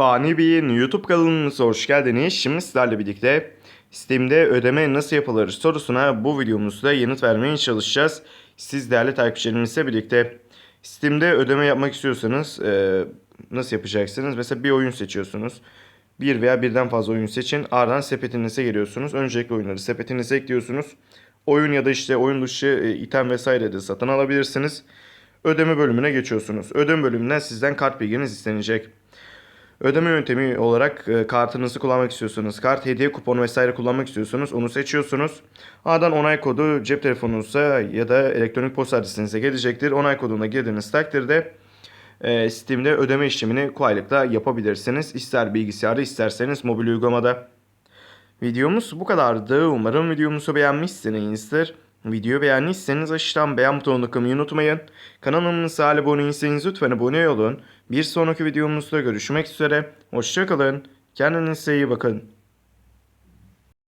Fani Bey'in YouTube kanalımıza hoş geldiniz. Şimdi sizlerle birlikte Steam'de ödeme nasıl yapılır sorusuna bu videomuzda yanıt vermeye çalışacağız. Siz değerli takipçilerimizle birlikte Steam'de ödeme yapmak istiyorsanız e, nasıl yapacaksınız? Mesela bir oyun seçiyorsunuz. Bir veya birden fazla oyun seçin. Ardından sepetinize giriyorsunuz. Öncelikle oyunları sepetinize ekliyorsunuz. Oyun ya da işte oyun dışı e, item vesaire de satın alabilirsiniz. Ödeme bölümüne geçiyorsunuz. Ödeme bölümünden sizden kart bilginiz istenecek. Ödeme yöntemi olarak e, kartınızı kullanmak istiyorsanız, kart hediye kuponu vesaire kullanmak istiyorsanız onu seçiyorsunuz. Ardından onay kodu cep telefonunuza ya da elektronik posta adresinize gelecektir. Onay koduna girdiğiniz takdirde e, Steam'de ödeme işlemini kolaylıkla yapabilirsiniz. İster bilgisayarda isterseniz mobil uygulamada. Videomuz bu kadardı. Umarım videomuzu beğenmişsinizdir. Videoyu beğendiyseniz aşağıdan beğen butonuna kılmayı unutmayın. Kanalımıza hala abone değilseniz lütfen abone olun. Bir sonraki videomuzda görüşmek üzere. Hoşçakalın. Kendinize iyi bakın.